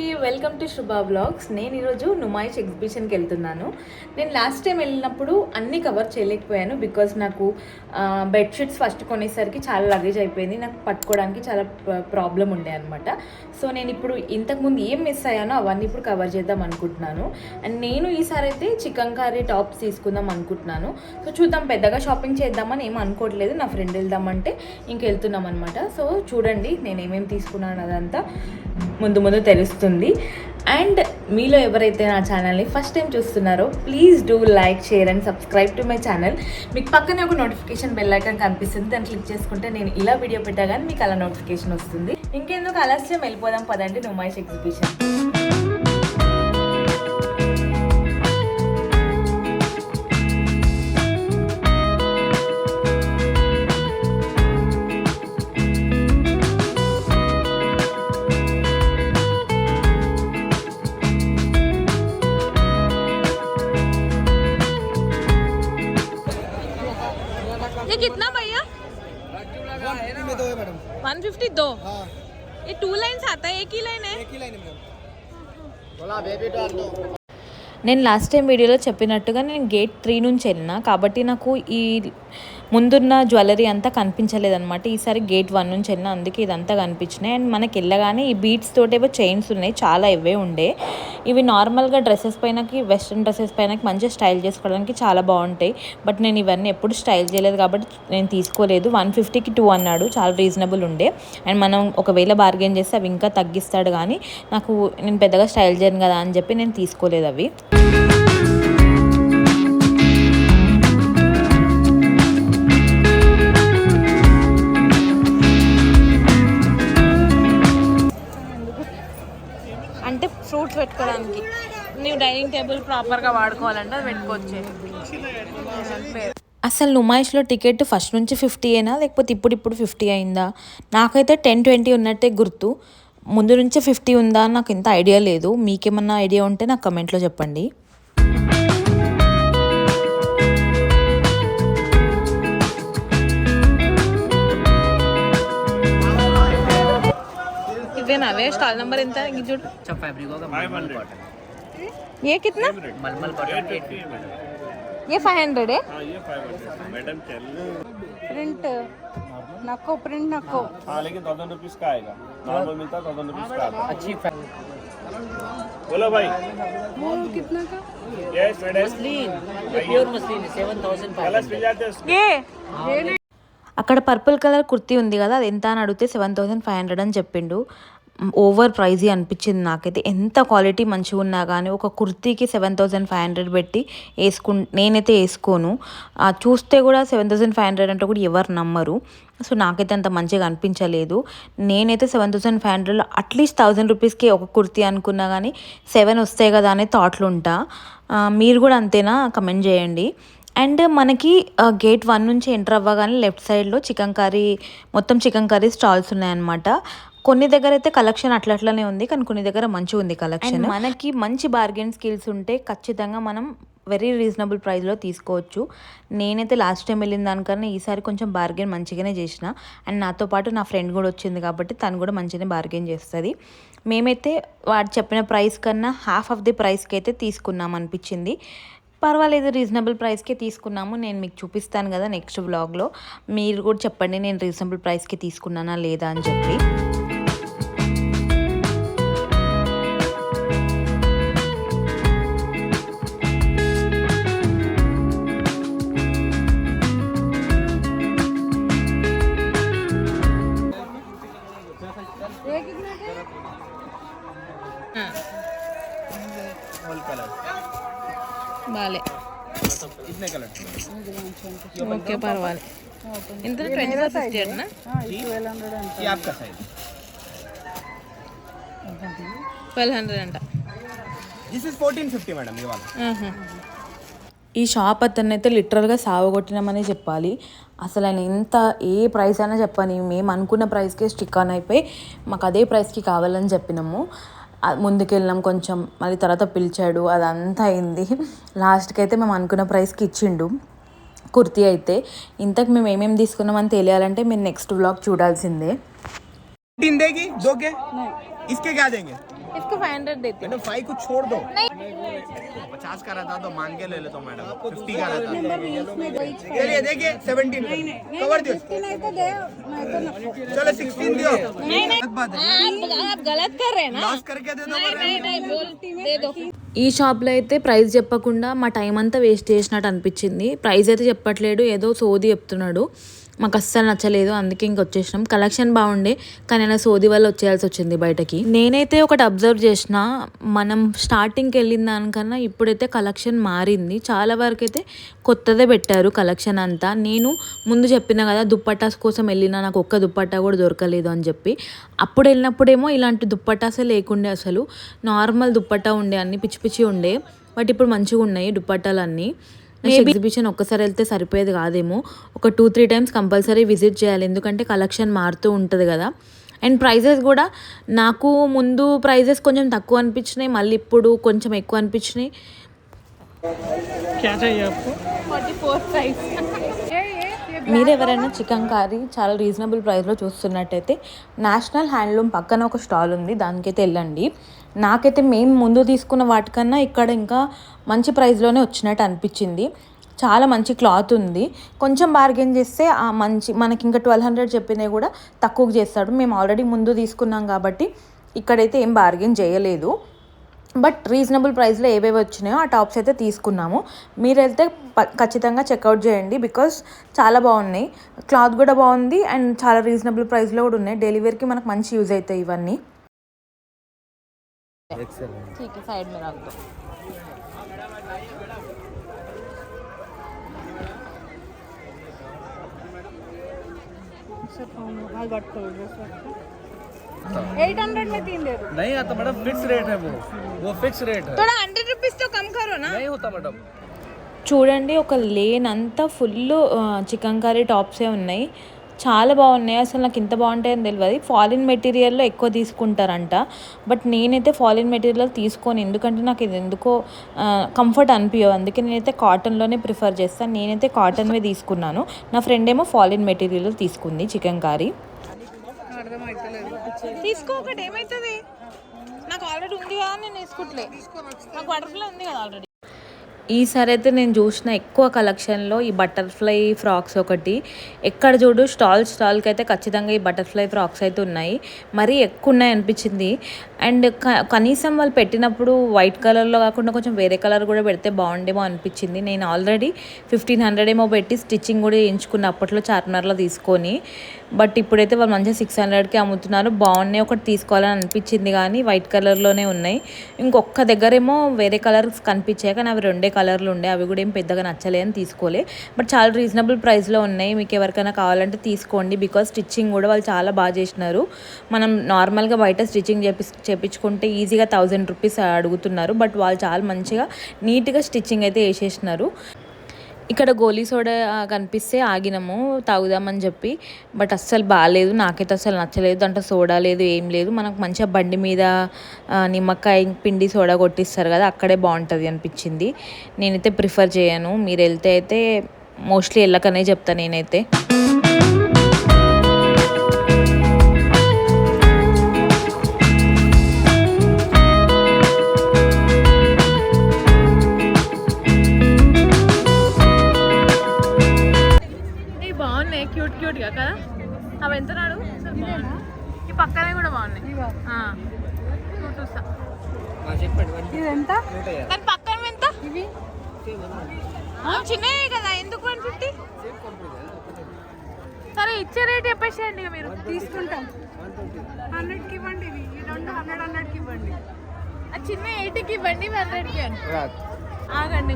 అందరికీ welcome to Shubha blogs. నేను ఈరోజు నుమాయిష్ ఎగ్జిబిషన్కి వెళ్తున్నాను. నేను లాస్ట్ టైం వెళ్ళినప్పుడు అన్నీ కవర్ చేయలేకపోయాను బికాజ్ నాకు బెడ్షీట్స్ ఫస్ట్ కొనేసరికి చాలా లగేజ్ అయిపోయింది. నాకు పట్టుకోవడానికి చాలా ప్రాబ్లం ఉండే అనమాట సో నేను ఇప్పుడు ఇంతకుముందు ఏం మిస్ అయ్యానో అవన్నీ ఇప్పుడు కవర్ చేద్దాం అనుకుంటున్నాను. అండ్ నేను ఈసారి అయితే చికెన్ కర్రీ టాప్స్ తీసుకుందాం అనుకుంటున్నాను. సో చూద్దాం పెద్దగా షాపింగ్ చేద్దామని ఏం అనుకోవట్లేదు. నా ఫ్రెండ్ వెళ్దామంటే ఇంక వెళ్తున్నాం అనమాట సో చూడండి నేను ఏమేమి తీసుకున్నాను అదంతా ముందు ముందు తెలుస్తుంది. అండ్ మీలో ఎవరైతే నా ఛానల్ని ఫస్ట్ టైం చూస్తున్నారో please do like share and subscribe to my channel మీకు పక్కనే ఒక నోటిఫికేషన్ బెల్ ఐకాన్ కనిపిస్తుంది. దాన్ని క్లిక్ చేసుకుంటే నేను ఇలా వీడియో పెట్టగానే మీకు అలా నోటిఫికేషన్ వస్తుంది. ఇంకెందుకు ఆలస్యం? వెళ్ళిపోదాం పదండి నుమాయిష్ ఎగ్జిబిషన్ 150 दो हाँ ये टू लाइन्स आता है एक ही लाइन है एक ही लाइन है मैडम बोला बेबी डाल दो నేను లాస్ట్ టైం వీడియోలో చెప్పినట్టుగా నేను గేట్ త్రీ నుంచి వెళ్ళిన కాబట్టి నాకు ఈ ముందున్న జ్యువెలరీ అంతా కనిపించలేదన్నమాట. ఈసారి గేట్ వన్ నుంచి వెళ్ళిన అందుకే ఇదంతా కనిపించినాయి. అండ్ మనకి వెళ్ళగానే ఈ బీట్స్ తోటేవో చైన్స్ ఉన్నాయి. చాలా ఇవే ఉండే. ఇవి నార్మల్గా డ్రెస్సెస్ పైనకి వెస్ట్రన్ డ్రెస్సెస్ పైనకి మంచిగా స్టైల్ చేసుకోవడానికి చాలా బాగుంటాయి. బట్ నేను ఇవన్నీ ఎప్పుడు స్టైల్ చేయలేదు కాబట్టి నేను తీసుకోలేదు. వన్ ఫిఫ్టీకి టూ అన్నాడు. చాలా రీజనబుల్ ఉండే. అండ్ మనం ఒకవేళ బార్గెన్ చేస్తే అవి ఇంకా తగ్గిస్తాడు. కానీ నాకు నేను పెద్దగా స్టైల్ చేయను కదా అని చెప్పి నేను తీసుకోలేదు అవి. ఫ్రూట్స్ పెట్టుకోవడానికి నువ్వు డైనింగ్ టేబుల్ ప్రాపర్గా వాడుకోవాలంటే అది పెట్టుకోవచ్చు. అసలు నుమాయిష్లో టికెట్ ఫస్ట్ నుంచి ఫిఫ్టీ అయినా లేకపోతే ఇప్పుడు ఇప్పుడు ఫిఫ్టీ అయిందా? నాకైతే టెన్ ట్వంటీ ఉన్నట్టే గుర్తు. ముందు నుంచే ఫిఫ్టీ ఉందా? నాకు ఇంత ఐడియా లేదు. మీకేమన్నా ఐడియా ఉంటే నాకు కమెంట్లో చెప్పండి. అవే స్టాల్ నంబర్ ఎంత చూడు अच्छा फैब्रिक होगा मलमल कॉटन ఏ కిత్నా मलमल कॉटन ఏ ఫైవ్ హండ్రెడ్ हाँ ये फाइव हंड्रेड मैडम चल ప్రింట్ నక్కో ప్రింట్ నక్కో हाँ लेकिन थाउजेंड रुपीज का आएगा नॉर्मल मिलता है थाउजेंड रुपीज का आता अच्छी फै- है। बोलो भाई वो कितना का ये मैडम मसलिन ये pure muslin seven thousand five colours मिल जाते हैं उसमें ఏ అక్కడ పర్పుల్ కలర్ కుర్తీ ఉంది కదా అది ఎంత అని అడిగితే సెవెన్ థౌసండ్ ఫైవ్ హండ్రెడ్ అని చెప్పిండు ఓవర్ ప్రైజీ అనిపించింది నాకైతే. ఎంత క్వాలిటీ మంచిగా ఉన్నా కానీ ఒక కుర్తీకి సెవెన్ థౌసండ్ ఫైవ్ హండ్రెడ్ పెట్టి వేసుకు నేనైతే వేసుకోను. చూస్తే కూడా సెవెన్ థౌజండ్ ఫైవ్ హండ్రెడ్ అంటే కూడా ఎవరు నమ్మరు. సో నాకైతే అంత మంచిగా అనిపించలేదు. నేనైతే సెవెన్ థౌసండ్ ఫైవ్ హండ్రెడ్లో అట్లీస్ట్ థౌసండ్ రూపీస్కి ఒక కుర్తీ అనుకున్నా కానీ సెవెన్ వస్తాయి కదా అనే థాట్లు ఉంటా. మీరు కూడా అంతేనా? కమెంట్ చేయండి. అండ్ మనకి గేట్ వన్ నుంచి ఎంటర్ అవ్వగానే లెఫ్ట్ సైడ్లో చికెన్ కర్రీ మొత్తం చికెన్ కర్రీ స్టాల్స్ ఉన్నాయన్నమాట. కొన్ని దగ్గర అయితే కలెక్షన్ అట్లట్లనే ఉంది కానీ కొన్ని దగ్గర మంచిగా ఉంది కలెక్షన్ మనకి మంచి బార్గెన్ స్కిల్స్ ఉంటే ఖచ్చితంగా మనం వెరీ రీజనబుల్ ప్రైస్లో తీసుకోవచ్చు. నేనైతే లాస్ట్ టైం వెళ్ళిన దానికన్నా ఈసారి కొంచెం బార్గెన్ మంచిగానే చేసిన. అండ్ నాతో పాటు నా ఫ్రెండ్ కూడా వచ్చింది కాబట్టి తను కూడా మంచిగానే బార్గెన్ చేస్తుంది. మేమైతే వాడు చెప్పిన ప్రైస్ కన్నా హాఫ్ ఆఫ్ ది ప్రైస్కి అయితే తీసుకున్నాం అనిపించింది. పర్వాలేదు రీజనబుల్ ప్రైస్కే తీసుకున్నాము. నేను మీకు చూపిస్తాను కదా నెక్స్ట్ వ్లాగ్లో మీరు కూడా చెప్పండి నేను రీజనబుల్ ప్రైస్కి తీసుకున్నానా లేదా అని చెప్పి. పర్వాలి. ఫిఫ్టీ ఈ షాప్ అతన్ని అయితే లిటరల్గా సావగొట్టినామని చెప్పాలి. అసలు ఆయన ఎంత ఏ ప్రైస్ అయినా చెప్పాను మేము అనుకున్న ప్రైస్కే స్టిక్ ఆన్ అయిపోయి మాకు అదే ప్రైస్కి కావాలని చెప్పినాము. ముందుకెళ్ళినాం కొంచెం. మళ్ళీ తర్వాత పిలిచాడు. అదంతా అయింది. లాస్ట్కి అయితే మేము అనుకున్న ప్రైస్కి ఇచ్చిండు. కుర్తీ అయితే. ఇంతకు మేము ఏమేమి తీసుకున్నామని తెలియాలంటే మీరు నెక్స్ట్ బ్లాగ్ చూడాల్సిందే. इसके क्या देंगे इसको फाइव हंड्रेड देते मैडम फाइव को छोड़ दो पचास का रहता तो मान के ले लेता हूँ मैडम फिफ्टी का रहता चलिए देखिए सेवनटीन कवर दियो चलो सिक्सटीन दियो बात है आप, आप गलत कर रहे हैं ना लॉस करके दे दो नहीं नहीं नहीं बोल दे दो ఈ షాప్లో అయితే ప్రైస్ చెప్పకుండా మా టైం అంతా వేస్ట్ చేసినట్టు అనిపించింది ప్రైస్ అయితే చెప్పట్లేడు ఏదో సోది చెప్తున్నాడు మాకు అస్సలు నచ్చలేదు అందుకే ఇంక వచ్చేసినాం. కలెక్షన్ బాగుండే కానీ అలా సోది వల్ల వచ్చేయాల్సి వచ్చింది బయటకి. నేనైతే ఒకటి అబ్జర్వ్ చేసిన మనం స్టార్టింగ్కి వెళ్ళిన దానికన్నా ఇప్పుడైతే కలెక్షన్ మారింది. చాలా వరకు అయితే కొత్తదే పెట్టారు కలెక్షన్ అంతా. నేను ముందు చెప్పిన కదా దుప్పటాస్ కోసం వెళ్ళిన నాకు ఒక్క దుప్పట్టా కూడా దొరకలేదు అని చెప్పి. అప్పుడు వెళ్ళినప్పుడేమో ఇలాంటి దుప్పటాసే లేకుండే అసలు. నార్మల్ దుప్పట్టా ఉండే అన్ని పిచ్చి పిచ్చి ఉండే. బట్ ఇప్పుడు మంచిగా ఉన్నాయి దుప్పట్టాలన్నీ నెక్స్ట్ ఎగ్జిబిషన్ ఒక్కసారి వెళ్తే సరిపోయేది కాదేమో. ఒక two three times compulsory visit చేయాలి. ఎందుకంటే కలెక్షన్ మారుతూ ఉంటుంది కదా. అండ్ ప్రైజెస్ కూడా నాకు ముందు ప్రైజెస్ కొంచెం తక్కువ అనిపించినాయి. మళ్ళీ ఇప్పుడు కొంచెం ఎక్కువ అనిపించినాయి. మీరు ఎవరైనా చికెన్ కర్రీ చాలా రీజనబుల్ ప్రైస్లో చూస్తున్నట్టయితే నేషనల్ హ్యాండ్లూమ్ పక్కన ఒక స్టాల్ ఉంది. దానికైతే వెళ్ళండి. నాకైతే మేము ముందు తీసుకున్న వాటికన్నా ఇక్కడ ఇంకా మంచి ప్రైస్లోనే వచ్చినట్టు అనిపించింది. చాలా మంచి క్లాత్ ఉంది. కొంచెం బార్గెన్ చేస్తే ఆ మంచి మనకి ఇంకా ట్వెల్వ్ హండ్రెడ్ చెప్పినవి కూడా తక్కువకు చేస్తాడు. మేము ఆల్రెడీ ముందు తీసుకున్నాం కాబట్టి ఇక్కడైతే ఏం బార్గెన్ చేయలేదు. బట్ రీజనబుల్ ప్రైస్లో ఏవేవి వచ్చినాయో ఆ టాప్స్ అయితే తీసుకున్నాము. మీరు వెళ్తే ఖచ్చితంగా చెక్అవుట్ చేయండి బికాస్ చాలా బాగున్నాయి. క్లాత్ కూడా బాగుంది అండ్ చాలా రీజనబుల్ ప్రైస్లో కూడా ఉన్నాయి. డెలివరీకి మనకు మంచి యూజ్ అవుతాయి ఇవన్నీ. ठीक है साइड में रख दो एट हंड्रेड में तीन दे दो नहीं आता मैडम फिक्स रेट है वो वो फिक्स रेट है थोड़ा हंड्रेड रुपीज तो कम करो ना नहीं होता मैडम చూడండి ఒక లేన్ అంతా ఫుల్ చికెన్ కర్రీ టాప్సే ఉన్నాయి చాలా బాగున్నాయి. అసలు నాకు ఇంత బాగుంటాయని తెలియదు ఫాలిన్ మెటీరియల్లో ఎక్కువ తీసుకుంటారంట. బట్ నేనైతే ఫాలిన్ మెటీరియల్ తీసుకోను. ఎందుకంటే నాకు ఇది ఎందుకో కంఫర్ట్ అనిపించదు అందుకే నేనైతే కాటన్లోనే ప్రిఫర్ చేస్తాను నేనైతే కాటన్వే తీసుకున్నాను. నా ఫ్రెండ్ ఏమో ఫాలిన్ మెటీరియల్ తీసుకుంది చికెన్ కర్రీ. తీసుకో ఒకటి. ఏమవుతుంది నాకు ఆల్రెడీ ఉంది కదా నేను తీసుకుంటలే. నాకు బటర్ఫ్లై ఉంది కదా ఆల్రెడీ. ఈసారి అయితే నేను చూసిన ఎక్కువ కలెక్షన్లో ఈ బటర్ఫ్లై ఫ్రాక్స్ ఒకటి. ఎక్కడ చూడు స్టాల్ స్టాల్కి అయితే ఖచ్చితంగా ఈ బటర్ఫ్లై ఫ్రాక్స్ అయితే ఉన్నాయి. మరీ ఎక్కువ ఉన్నాయి అనిపించింది. అండ్ క- కనీసం వాళ్ళు పెట్టినప్పుడు వైట్ కలర్లో కాకుండా కొంచెం వేరే కలర్ కూడా పెడితే బాగుండేమో అనిపించింది. నేను ఆల్రెడీ ఫిఫ్టీన్ హండ్రెడ్ ఏమో పెట్టి స్టిచ్చింగ్ కూడా చేయించుకున్న అప్పట్లో చార్మినార్లో తీసుకొని. బట్ ఇప్పుడైతే వాళ్ళు మంచిగా సిక్స్ హండ్రెడ్కి అమ్ముతున్నారు. బాగున్నాయి ఒకటి తీసుకోవాలని అనిపించింది కానీ వైట్ కలర్లోనే ఉన్నాయి. ఇంకొక దగ్గరేమో వేరే కలర్స్ కనిపించాయి కానీ అవి రెండే కలర్లు ఉండే అవి కూడా ఏం పెద్దగా నచ్చలే అని తీసుకోలే. బట్ చాలా రీజనబుల్ ప్రైస్లో ఉన్నాయి. మీకు ఎవరికైనా కావాలంటే తీసుకోండి. బికాస్ స్టిచ్చింగ్ కూడా వాళ్ళు చాలా బాగా చేసినారు. మనం నార్మల్గా బయట స్టిచ్చింగ్ చేపి చేపించుకుంటే ఈజీగా థౌజండ్ రూపీస్ అడుగుతున్నారు. బట్ వాళ్ళు చాలా మంచిగా నీట్గా స్టిచ్చింగ్ అయితే వేసేసినారు. ఇక్కడ గోలీ సోడా కనిపిస్తే ఆగినాము తాగుదామని చెప్పి. బట్ అస్సలు బాగాలేదు నాకైతే అస్సలు నచ్చలేదు. దాంట్లో సోడా లేదు ఏం లేదు. మనకు మంచిగా బండి మీద నిమ్మకాయ పిండి సోడా కొట్టిస్తారు కదా అక్కడే బాగుంటుంది అనిపించింది. నేనైతే ప్రిఫర్ చేయను. మీరు వెళ్తే అయితే మోస్ట్లీ వెళ్ళకనే చెప్తాను నేనైతే. అవి ఎంత నాడు ఈ పక్కనే కూడా బాగున్నాయి. దాని పక్కన ఎంత? చిన్నవి కదా ఎందుకు వన్ ఫిఫ్టీ? సరే ఇచ్చే రేట్ చెప్పేసేయండి ఇక మీరు. తీసుకుంటాం. హండ్రెడ్కి ఇవ్వండి ఇవి. ఈ రెండు హండ్రెడ్ హండ్రెడ్కి ఇవ్వండి. ఆ చిన్న ఎయిటీకి ఇవ్వండి హండ్రెడ్కి అండి ఆగండి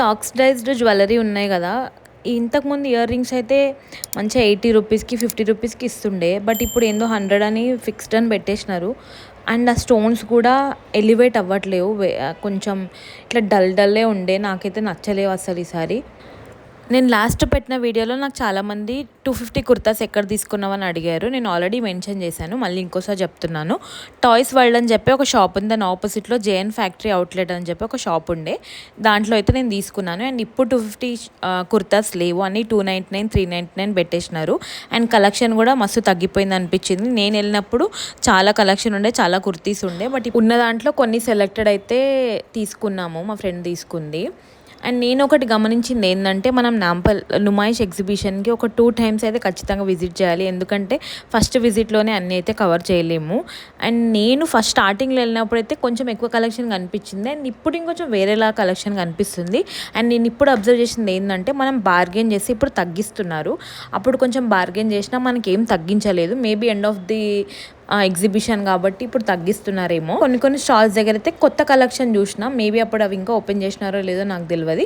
ఆక్సిడైజ్డ్ జ్యువెలరీ ఉన్నాయి కదా. ఇంతకుముందు ఇయర్ రింగ్స్ అయితే మంచిగా ఎయిటీ రూపీస్కి ఫిఫ్టీ రూపీస్కి ఇస్తుండే. బట్ ఇప్పుడు ఏందో హండ్రెడ్ అని ఫిక్స్డ్ అని పెట్టేసినారు. అండ్ ఆ స్టోన్స్ కూడా ఎలివేట్ అవ్వట్లేవు. కొంచెం ఇట్లా డల్ డల్లే ఉండే. నాకైతే నచ్చలేవు అసలు ఈసారి. నేను లాస్ట్ పెట్టిన వీడియోలో నాకు చాలామంది టూ ఫిఫ్టీ కుర్తాస్ ఎక్కడ తీసుకున్నామని అడిగారు. నేను ఆల్రెడీ మెన్షన్ చేశాను. మళ్ళీ ఇంకోసారి చెప్తున్నాను. టాయ్స్ వరల్డ్ అని చెప్పి ఒక షాప్ ఉంది. దాని ఆపోజిట్లో జేఎన్ ఫ్యాక్టరీ అవుట్లెట్ అని చెప్పి ఒక షాప్ ఉండే. దాంట్లో అయితే నేను తీసుకున్నాను. అండ్ ఇప్పుడు టూ ఫిఫ్టీ కుర్తాస్ లేవు అని two ninety nine three ninety nine పెట్టేసినారు. And collection కూడా మస్తు తగ్గిపోయింది అనిపించింది. నేను వెళ్ళినప్పుడు చాలా కలెక్షన్ ఉండే చాలా కుర్తీస్ ఉండే. బట్ ఉన్న దాంట్లో కొన్ని సెలెక్టెడ్ అయితే తీసుకున్నాము. మా ఫ్రెండ్ తీసుకుంది. అండ్ నేను ఒకటి గమనించింది ఏంటంటే మనం నాంపల్ నుమాయిష్ ఎగ్జిబిషన్కి ఒక టూ టైమ్స్ అయితే ఖచ్చితంగా విజిట్ చేయాలి. ఎందుకంటే ఫస్ట్ విజిట్లోనే అన్నీ అయితే కవర్ చేయలేము. అండ్ నేను ఫస్ట్ స్టార్టింగ్లో వెళ్ళినప్పుడు అయితే కొంచెం ఎక్కువ కలెక్షన్ కనిపించింది. అండ్ ఇప్పుడు ఇంకొంచెం వేరేలా కలెక్షన్ కనిపిస్తుంది. అండ్ నేను ఇప్పుడు అబ్జర్వ్ చేసింది ఏంటంటే మనం బార్గెన్ చేసి ఇప్పుడు తగ్గిస్తున్నారు. అప్పుడు కొంచెం బార్గెన్ చేసినా మనకి ఏం తగ్గించలేదు. Maybe end of the exhibition కాబట్టి ఇప్పుడు తగ్గిస్తున్నారేమో. కొన్ని కొన్ని స్టాల్స్ దగ్గర అయితే కొత్త కలెక్షన్ చూసిన మేబీ అప్పుడు అవి ఇంకా ఓపెన్ చేసినారో లేదో నాకు తెలియదు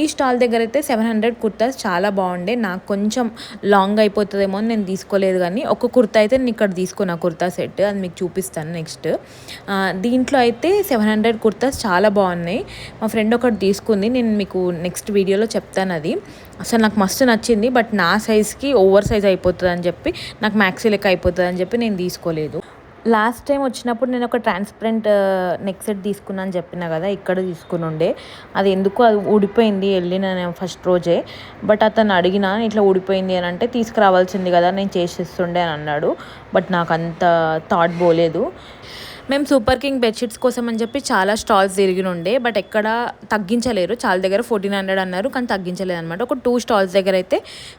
ఈ స్టాల్ దగ్గర అయితే సెవెన్ హండ్రెడ్ కుర్తాస్ చాలా బాగుండే. నాకు కొంచెం లాంగ్ అయిపోతుందేమో అని నేను తీసుకోలేదు కానీ ఒక కుర్తా అయితే నేను ఇక్కడ తీసుకున్న కుర్తా సెట్. అది మీకు చూపిస్తాను నెక్స్ట్. దీంట్లో అయితే సెవెన్ హండ్రెడ్ కుర్తాస్ చాలా బాగున్నాయి. మా ఫ్రెండ్ ఒకటి తీసుకుంది. నేను మీకు నెక్స్ట్ వీడియోలో చెప్తాను అది. అసలు నాకు మస్తు నచ్చింది బట్ నా సైజ్కి ఓవర్ సైజ్ అయిపోతుంది అని చెప్పి నాకు మ్యాక్సీ లెక్క అయిపోతుంది అని చెప్పి నేను తీసుకోలేదు. లాస్ట్ టైం వచ్చినప్పుడు నేను ఒక ట్రాన్స్పరెంట్ నెక్ సెట్ తీసుకున్నాను చెప్పిన కదా ఇక్కడ తీసుకుని ఉండే. అది ఎందుకు అది ఊడిపోయింది వెళ్ళిన నేను ఫస్ట్ రోజే. బట్ అతను అడిగిన ఇట్లా ఊడిపోయింది అని అంటే తీసుకురావాల్సింది కదా నేను చేసిస్తుండే అని అన్నాడు. బట్ నాకు అంత థాట్ పోలేదు. మేము సూపర్ కింగ్ బెడ్షీట్స్ కోసం అని చెప్పి చాలా స్టాల్స్ తిరిగి ఉండే బట్ ఎక్కడ తగ్గించలేరు. చాలా దగ్గర ఫోర్టీన్ హండ్రెడ్ అన్నారు కానీ తగ్గించలేదు అనమాట ఒక టూ స్టాల్స్ దగ్గర అయితే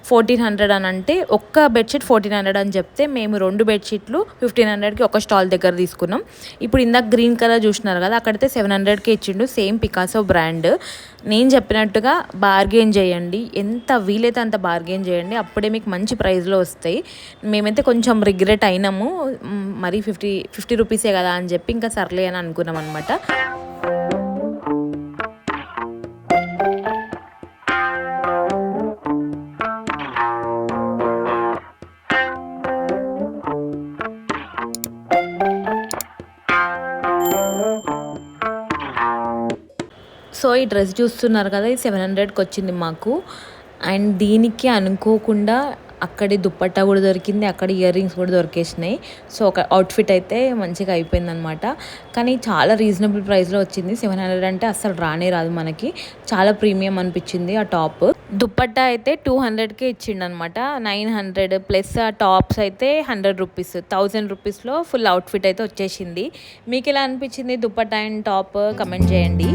ఫోర్టీన్ హండ్రెడ్ అని అంటే ఒక్క బెడ్షీట్ ఫోర్టీన్ హండ్రెడ్ అని చెప్తే మేము రెండు బెడ్షీట్లు ఫిఫ్టీన్ హండ్రెడ్కి ఒక స్టాల్ దగ్గర తీసుకున్నాం. ఇప్పుడు ఇందాక గ్రీన్ కలర్ చూసినారు కదా అక్కడైతే సెవెన్ హండ్రెడ్కి ఇచ్చిండు సేమ్ పికాసో బ్రాండ్ నేను చెప్పినట్టుగా బార్గెన్ చేయండి. ఎంత వీలైతే అంత బార్గెన్ చేయండి. అప్పుడే మీకు మంచి ప్రైస్లో వస్తాయి. మేమైతే కొంచెం రిగ్రెట్ అయినాము. మరి ఫిఫ్టీ ఫిఫ్టీ రూపీసే కదా అని చెప్పి ఇంకా సర్లే అని అనుకున్నాం అనమాట సో ఈ డ్రెస్ చూస్తున్నారు కదా ఇది సెవెన్ హండ్రెడ్కి వచ్చింది మాకు. అండ్ దీనికి అనుకోకుండా అక్కడి దుప్పట్టా కూడా దొరికింది అక్కడ ఇయర్ రింగ్స్ కూడా దొరికేసినాయి. సో ఒక అవుట్ఫిట్ అయితే మంచిగా అయిపోయింది అనమాట కానీ చాలా రీజనబుల్ ప్రైస్లో వచ్చింది. సెవెన్ హండ్రెడ్ అంటే అసలు రానే రాదు మనకి. చాలా ప్రీమియం అనిపించింది ఆ టాప్ దుప్పట్టా అయితే టూ హండ్రెడ్కే ఇచ్చిండు అనమాట నైన్ హండ్రెడ్ ప్లస్ ఆ టాప్స్ అయితే హండ్రెడ్ రూపీస్ థౌజండ్ రూపీస్లో ఫుల్ అవుట్ఫిట్ అయితే వచ్చేసింది. మీకు ఎలా అనిపించింది దుప్పట్టా అండ్ టాప్ కమెంట్ చేయండి.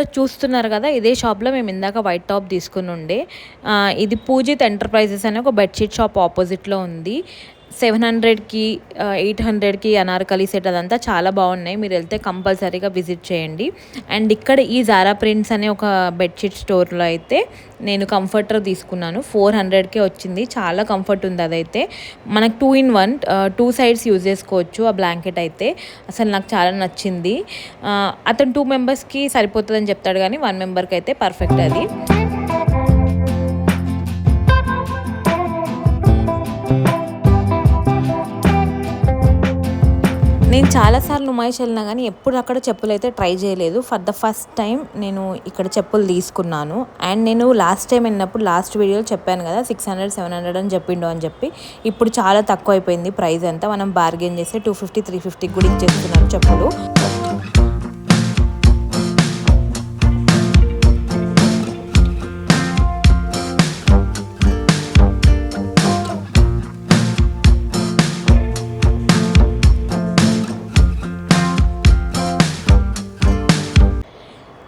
ఇక్కడ చూస్తున్నారు కదా ఇదే షాప్లో మేము ఇందాక వైట్ టాప్ తీసుకుని ఉండే. ఆ, ఇది పూజిత్ ఎంటర్ప్రైజెస్ అనే ఒక బెడ్షీట్ షాప్ ఆపోజిట్లో ఉంది. సెవెన్ హండ్రెడ్కి ఎయిట్ హండ్రెడ్కి అనార్కలి సెట్ అదంతా చాలా బాగున్నాయి. మీరు వెళ్తే కంపల్సరీగా విజిట్ చేయండి. అండ్ ఇక్కడ ఈ జారా ప్రింట్స్ అనే ఒక బెడ్షీట్ స్టోర్లో అయితే నేను కంఫర్టర్ తీసుకున్నాను. ఫోర్ హండ్రెడ్కే వచ్చింది. చాలా కంఫర్ట్ ఉంది అదైతే. మనకు two in one two sides use చేసుకోవచ్చు ఆ బ్లాంకెట్ అయితే. అసలు నాకు చాలా నచ్చింది. అతను టూ మెంబర్స్కి సరిపోతుందని చెప్తాడు కానీ వన్ మెంబర్కి అయితే పర్ఫెక్ట్ అది. నేను చాలాసార్లు నుమాయిష్ వెళ్ళినా కానీ ఎప్పుడు అక్కడ చెప్పులు అయితే ట్రై చేయలేదు. ఫర్ ద ఫస్ట్ టైం నేను ఇక్కడ చెప్పులు తీసుకున్నాను. అండ్ నేను లాస్ట్ టైం వెళ్ళినప్పుడు లాస్ట్ వీడియోలో చెప్పాను కదా సిక్స్ హండ్రెడ్ సెవెన్ హండ్రెడ్ అని చెప్పిండు అని చెప్పి. ఇప్పుడు చాలా తక్కువ అయిపోయింది ప్రైస్ అంతా. మనం బార్గెన్ చేస్తే టూ ఫిఫ్టీ త్రీ ఫిఫ్టీకి కూడా ఇచ్చేస్తున్నాను చెప్పులు.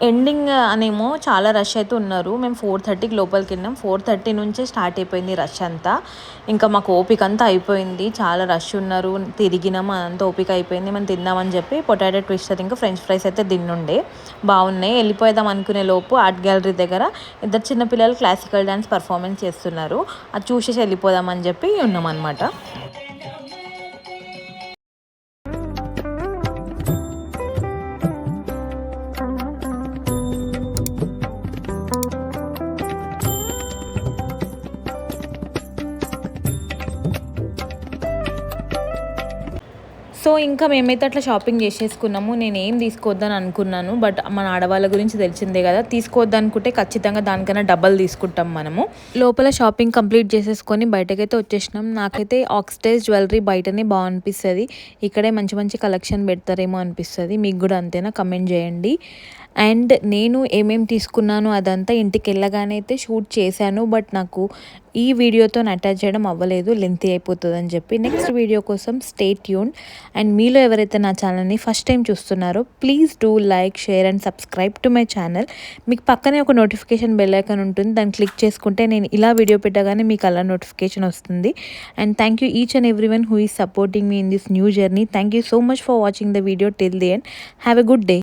ఎండింగ్ uh, అనేమో చాలా రష్ అయితే ఉన్నారు. మేము ఫోర్ థర్టీకి లోపలికి వెళ్ళినాం ఫోర్ థర్టీ నుంచే స్టార్ట్ అయిపోయింది రష్ అంతా. ఇంకా మాకు ఓపిక అంతా అయిపోయింది. చాలా రష్ ఉన్నారు. తిరిగినాం అంతా ఓపిక అయిపోయింది. మనం తిందామని చెప్పి పొటాటో ట్విస్టర్ ఇంకా ఫ్రెంచ్ ఫ్రైస్ అయితే తిన్నుండే. బాగున్నాయి. వెళ్ళిపోదాం అనుకునే లోపు ఆర్ట్ గ్యాలరీ దగ్గర ఇద్దరు చిన్నపిల్లలు క్లాసికల్ డ్యాన్స్ పర్ఫార్మెన్స్ చేస్తున్నారు. అది చూసేసి వెళ్ళిపోదామని చెప్పి ఉన్నాం అనమాట సో ఇంకా మేమైతే అట్లా షాపింగ్ చేసేసుకున్నాము. నేను ఏం తీసుకోవద్దని అనుకున్నాను. బట్ మన ఆడవాళ్ళ గురించి తెలిసిందే కదా. తీసుకోవద్దనుకుంటే ఖచ్చితంగా దానికన్నా డబ్బల్ తీసుకుంటాం మనము. లోపల షాపింగ్ కంప్లీట్ చేసేసుకొని బయటకైతే వచ్చేసినాం. నాకైతే ఆక్సిడైజ్ జ్యువెలరీ బయటనే బాగా అనిపిస్తుంది. ఇక్కడే మంచి మంచి కలెక్షన్ పెడతారేమో అనిపిస్తుంది. మీకు కూడా అంతేనా? కమెంట్ చేయండి. అండ్ నేను ఏమేమి తీసుకున్నాను అదంతా ఇంటికి వెళ్ళగానే అయితే షూట్ చేశాను బట్ నాకు ఈ వీడియోతో అటాచ్ చేయడం అవ్వలేదు లెంతీ అయిపోతుంది అని చెప్పి. నెక్స్ట్ వీడియో కోసం స్టే ట్యూన్ అండ్ మీలో ఎవరైతే నా ఛానల్ని ఫస్ట్ టైం చూస్తున్నారో please do like share and subscribe to my channel మీకు పక్కనే ఒక నోటిఫికేషన్ బెల్ ఐకాన్ ఉంటుంది దాన్ని క్లిక్ చేసుకుంటే నేను ఇలా వీడియో పెట్టగానే మీకు అలా నోటిఫికేషన్ వస్తుంది. And thank you each and every one who is supporting me in this new journey thank you so much for watching the video till the end have a good day